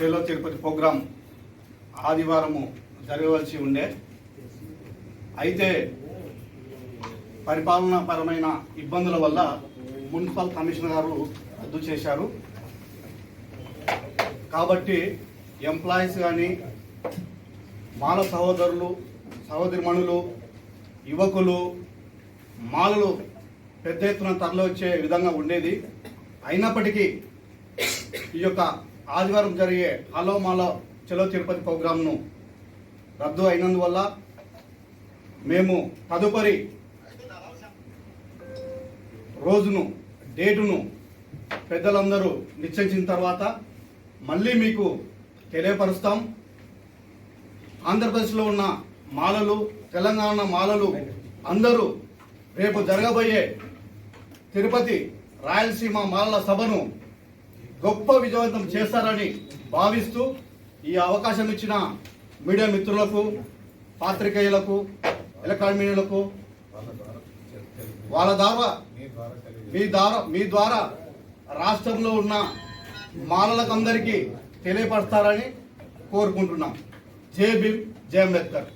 చేలో తిరుపతి ప్రోగ్రాం ఆదివారము జరగవలసి ఉండే. అయితే పరిపాలనాపరమైన ఇబ్బందుల వల్ల మున్సిపల్ కమిషనర్ గారు రద్దు చేశారు. కాబట్టి ఎంప్లాయీస్ కానీ మాల సహోదరులు సహోదరిమణులు యువకులు మాలలు పెద్ద ఎత్తున తరలి వచ్చే విధంగా ఉండేది. అయినప్పటికీ ఈ యొక్క ఆదివారం జరిగే హలో మాలో చలో తిరుపతి ప్రోగ్రాంను రద్దు అయినందువల్ల మేము తదుపరి రోజును డేటును పెద్దలందరూ నిశ్చయించిన తర్వాత మళ్ళీ మీకు తెలియపరుస్తాం. ఆంధ్రప్రదేశ్లో ఉన్న మాలలు తెలంగాణ మాలలు అందరూ రేపు జరగబోయే తిరుపతి రాయలసీమ మాలల సభను గొప్ప విజయవంతం చేస్తారని భావిస్తూ ఈ అవకాశం ఇచ్చిన మీడియా మిత్రులకు పాత్రికేయులకు ఎలక్ట్రానిక్ మీడియాలకు వాళ్ళ ద్వారా మీ ద్వారా మీ ద్వారా రాష్ట్రంలో ఉన్న మాలలకు అందరికీ తెలియపరుస్తారని కోరుకుంటున్నాం. జై భీమ్ జై అంబేద్కర్.